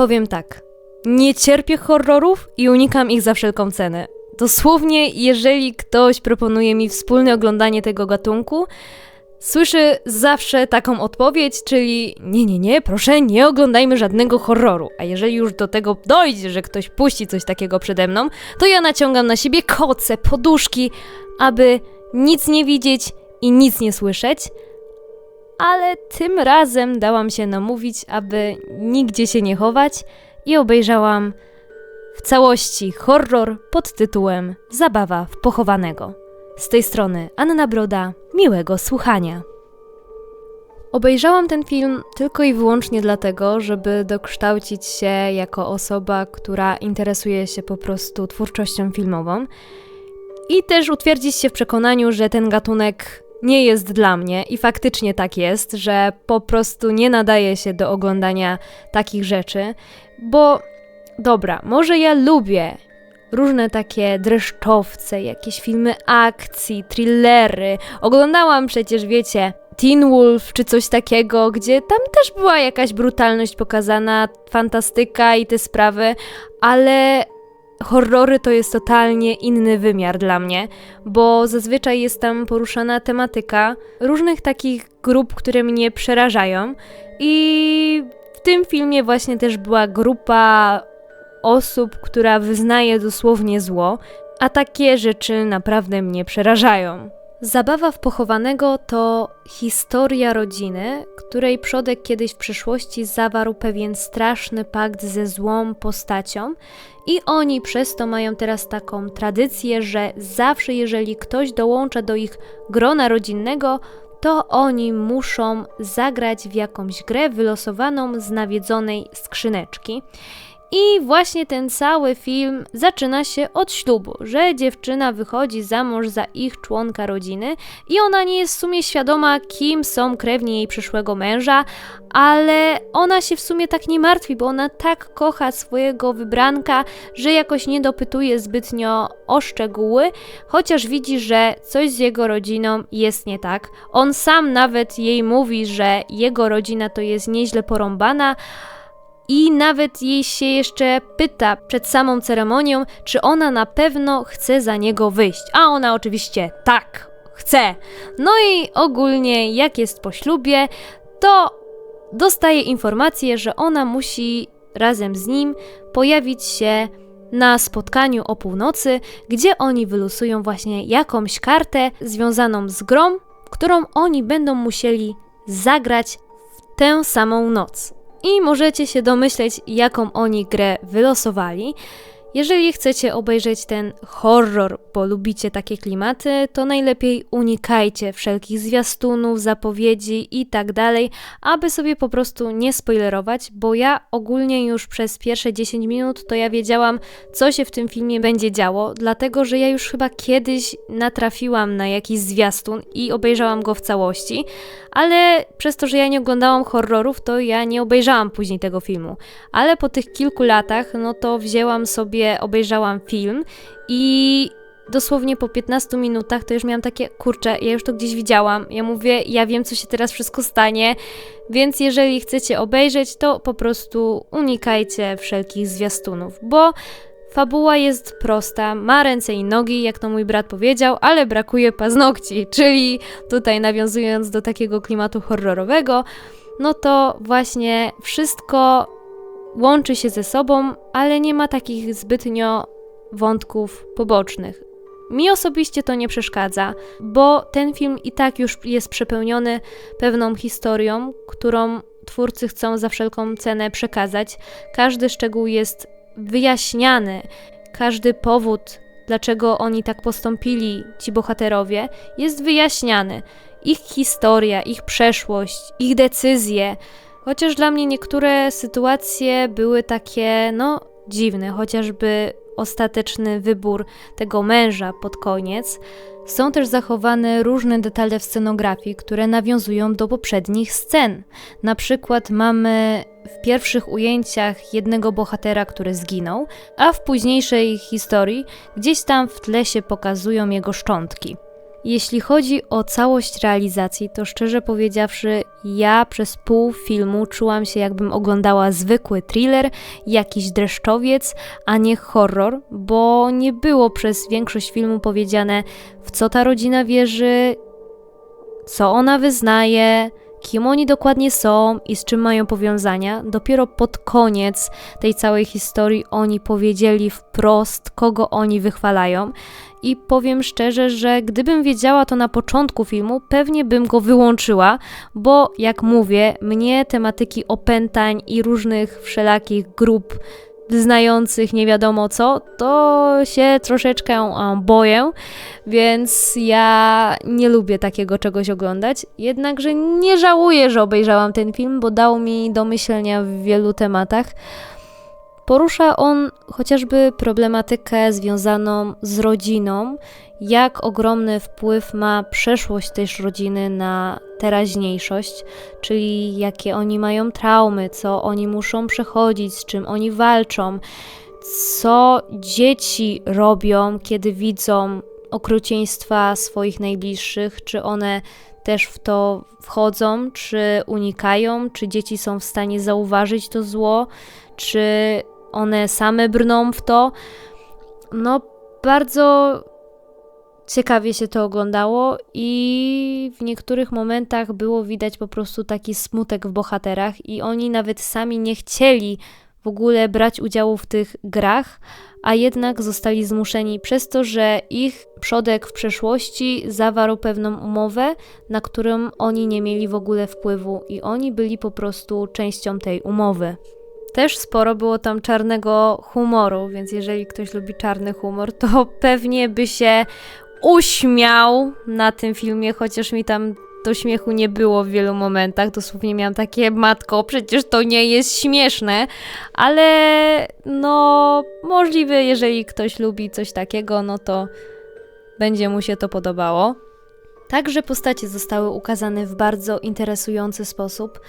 Powiem tak. Nie cierpię horrorów i unikam ich za wszelką cenę. Dosłownie, jeżeli ktoś proponuje mi wspólne oglądanie tego gatunku, słyszę zawsze taką odpowiedź, czyli nie, nie, nie, proszę, nie oglądajmy żadnego horroru. A jeżeli już do tego dojdzie, że ktoś puści coś takiego przede mną, to ja naciągam na siebie koce, poduszki, aby nic nie widzieć i nic nie słyszeć. Ale tym razem dałam się namówić, aby nigdzie się nie chować i obejrzałam w całości horror pod tytułem Zabawa w pochowanego. Z tej strony Anna Broda, miłego słuchania. Obejrzałam ten film tylko i wyłącznie dlatego, żeby dokształcić się jako osoba, która interesuje się po prostu twórczością filmową i też utwierdzić się w przekonaniu, że ten gatunek nie jest dla mnie i faktycznie tak jest, że po prostu nie nadaje się do oglądania takich rzeczy, bo dobra, może ja lubię różne takie dreszczowce, jakieś filmy akcji, thrillery. Oglądałam przecież, wiecie, Teen Wolf czy coś takiego, gdzie tam też była jakaś brutalność pokazana, fantastyka i te sprawy, ale horrory to jest totalnie inny wymiar dla mnie, bo zazwyczaj jest tam poruszana tematyka różnych takich grup, które mnie przerażają i w tym filmie właśnie też była grupa osób, która wyznaje dosłownie zło, a takie rzeczy naprawdę mnie przerażają. Zabawa w pochowanego to historia rodziny, której przodek kiedyś w przeszłości zawarł pewien straszny pakt ze złą postacią, i oni przez to mają teraz taką tradycję, że zawsze, jeżeli ktoś dołącza do ich grona rodzinnego, to oni muszą zagrać w jakąś grę wylosowaną z nawiedzonej skrzyneczki. I właśnie ten cały film zaczyna się od ślubu, że dziewczyna wychodzi za mąż za ich członka rodziny i ona nie jest w sumie świadoma, kim są krewni jej przyszłego męża, ale ona się w sumie tak nie martwi, bo ona tak kocha swojego wybranka, że jakoś nie dopytuje zbytnio o szczegóły, chociaż widzi, że coś z jego rodziną jest nie tak. On sam nawet jej mówi, że jego rodzina to jest nieźle porąbana, i nawet jej się jeszcze pyta przed samą ceremonią, czy ona na pewno chce za niego wyjść. A ona oczywiście tak, chce. No i ogólnie, jak jest po ślubie, to dostaje informację, że ona musi razem z nim pojawić się na spotkaniu o północy, gdzie oni wylusują właśnie jakąś kartę związaną z grą, którą oni będą musieli zagrać w tę samą noc i możecie się domyśleć, jaką oni grę wylosowali. Jeżeli chcecie obejrzeć ten horror, bo lubicie takie klimaty, to najlepiej unikajcie wszelkich zwiastunów, zapowiedzi i tak dalej, aby sobie po prostu nie spoilerować, bo ja ogólnie już przez pierwsze 10 minut to ja wiedziałam, co się w tym filmie będzie działo, dlatego że ja już chyba kiedyś natrafiłam na jakiś zwiastun i obejrzałam go w całości, ale przez to, że ja nie oglądałam horrorów, to ja nie obejrzałam później tego filmu. Ale po tych kilku latach, no to wzięłam sobie, obejrzałam film i dosłownie po 15 minutach to już miałam takie, kurczę, ja już to gdzieś widziałam. Ja mówię, ja wiem, co się teraz wszystko stanie, więc jeżeli chcecie obejrzeć, to po prostu unikajcie wszelkich zwiastunów, bo Fabuła jest prosta, ma ręce i nogi, jak to mój brat powiedział, ale brakuje paznokci, czyli tutaj nawiązując do takiego klimatu horrorowego, no to właśnie wszystko łączy się ze sobą, ale nie ma takich zbytnio wątków pobocznych. Mi osobiście to nie przeszkadza, bo ten film i tak już jest przepełniony pewną historią, którą twórcy chcą za wszelką cenę przekazać. Każdy szczegół jest wyjaśniany, każdy powód, dlaczego oni tak postąpili, ci bohaterowie, jest wyjaśniany. Ich historia, ich przeszłość, ich decyzje. Chociaż dla mnie niektóre sytuacje były takie, no, dziwne, chociażby ostateczny wybór tego męża pod koniec. Są też zachowane różne detale w scenografii, które nawiązują do poprzednich scen. Na przykład mamy w pierwszych ujęciach jednego bohatera, który zginął, a w późniejszej historii gdzieś tam w tle się pokazują jego szczątki. Jeśli chodzi o całość realizacji, to szczerze powiedziawszy, ja przez pół filmu czułam się, jakbym oglądała zwykły thriller, jakiś dreszczowiec, a nie horror, bo nie było przez większość filmu powiedziane, w co ta rodzina wierzy, co ona wyznaje, kim oni dokładnie są i z czym mają powiązania. Dopiero pod koniec tej całej historii oni powiedzieli wprost, kogo oni wychwalają. I powiem szczerze, że gdybym wiedziała to na początku filmu, pewnie bym go wyłączyła, bo jak mówię, mnie tematyki opętań i różnych wszelakich grup znających nie wiadomo co, to się troszeczkę um, boję, więc ja nie lubię takiego czegoś oglądać. Jednakże nie żałuję, że obejrzałam ten film, bo dał mi do myślenia w wielu tematach. Porusza on chociażby problematykę związaną z rodziną, jak ogromny wpływ ma przeszłość też rodziny na teraźniejszość, czyli jakie oni mają traumy, co oni muszą przechodzić, z czym oni walczą, co dzieci robią, kiedy widzą okrucieństwa swoich najbliższych, czy one też w to wchodzą, czy unikają, czy dzieci są w stanie zauważyć to zło, czy one same brną w to. No, bardzo ciekawie się to oglądało i w niektórych momentach było widać po prostu taki smutek w bohaterach i oni nawet sami nie chcieli w ogóle brać udziału w tych grach, a jednak zostali zmuszeni przez to, że ich przodek w przeszłości zawarł pewną umowę, na którą oni nie mieli w ogóle wpływu i oni byli po prostu częścią tej umowy. Też sporo było tam czarnego humoru, więc jeżeli ktoś lubi czarny humor, to pewnie by się uśmiał na tym filmie, chociaż mi tam do śmiechu nie było w wielu momentach. Dosłownie miałam takie, matko, przecież to nie jest śmieszne, ale no, możliwe, jeżeli ktoś lubi coś takiego, no to będzie mu się to podobało. Także postacie zostały ukazane w bardzo interesujący sposób,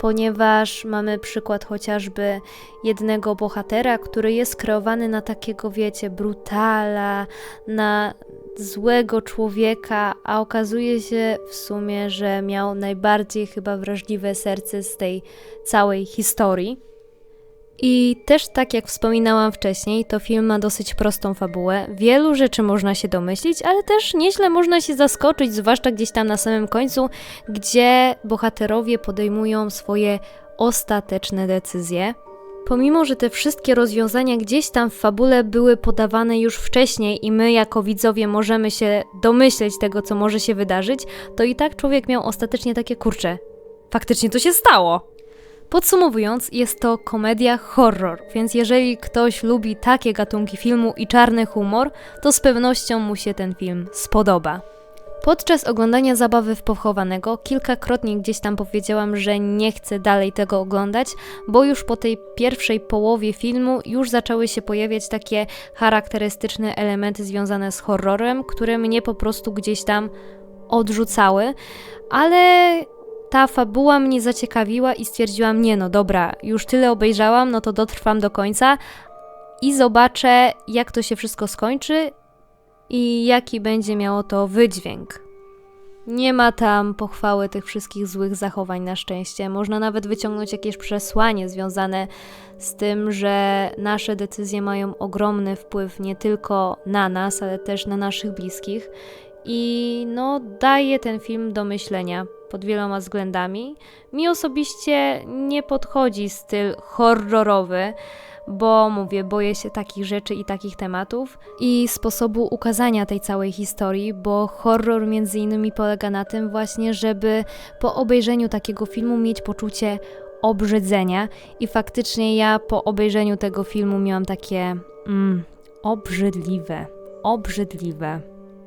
ponieważ mamy przykład chociażby jednego bohatera, który jest kreowany na takiego, wiecie, brutala, na złego człowieka, a okazuje się w sumie, że miał najbardziej chyba wrażliwe serce z tej całej historii. I też tak jak wspominałam wcześniej, to film ma dosyć prostą fabułę. Wielu rzeczy można się domyślić, ale też nieźle można się zaskoczyć, zwłaszcza gdzieś tam na samym końcu, gdzie bohaterowie podejmują swoje ostateczne decyzje. Pomimo, że te wszystkie rozwiązania gdzieś tam w fabule były podawane już wcześniej i my jako widzowie możemy się domyśleć tego, co może się wydarzyć, to i tak człowiek miał ostatecznie takie kurcze. Faktycznie to się stało. Podsumowując, jest to komedia horror, więc jeżeli ktoś lubi takie gatunki filmu i czarny humor, to z pewnością mu się ten film spodoba. Podczas oglądania zabawy w pochowanego kilkakrotnie gdzieś tam powiedziałam, że nie chcę dalej tego oglądać, bo już po tej pierwszej połowie filmu już zaczęły się pojawiać takie charakterystyczne elementy związane z horrorem, które mnie po prostu gdzieś tam odrzucały, ale ta fabuła mnie zaciekawiła i stwierdziłam, nie no dobra, już tyle obejrzałam, no to dotrwam do końca i zobaczę, jak to się wszystko skończy i jaki będzie miało to wydźwięk. Nie ma tam pochwały tych wszystkich złych zachowań na szczęście. Można nawet wyciągnąć jakieś przesłanie związane z tym, że nasze decyzje mają ogromny wpływ nie tylko na nas, ale też na naszych bliskich. I no, daje ten film do myślenia pod wieloma względami. Mi osobiście nie podchodzi styl horrorowy, bo mówię, boję się takich rzeczy i takich tematów i sposobu ukazania tej całej historii, bo horror między innymi polega na tym właśnie, żeby po obejrzeniu takiego filmu mieć poczucie obrzydzenia i faktycznie ja po obejrzeniu tego filmu miałam takie mm, obrzydliwe, obrzydliwe.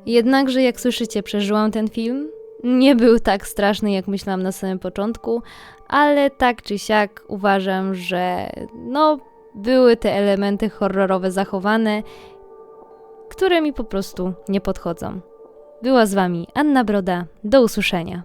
Jednakże jak słyszycie, przeżyłam ten film, nie był tak straszny, jak myślałam na samym początku, ale tak czy siak uważam, że no, były te elementy horrorowe zachowane, które mi po prostu nie podchodzą. Była z Wami Anna Broda. Do usłyszenia.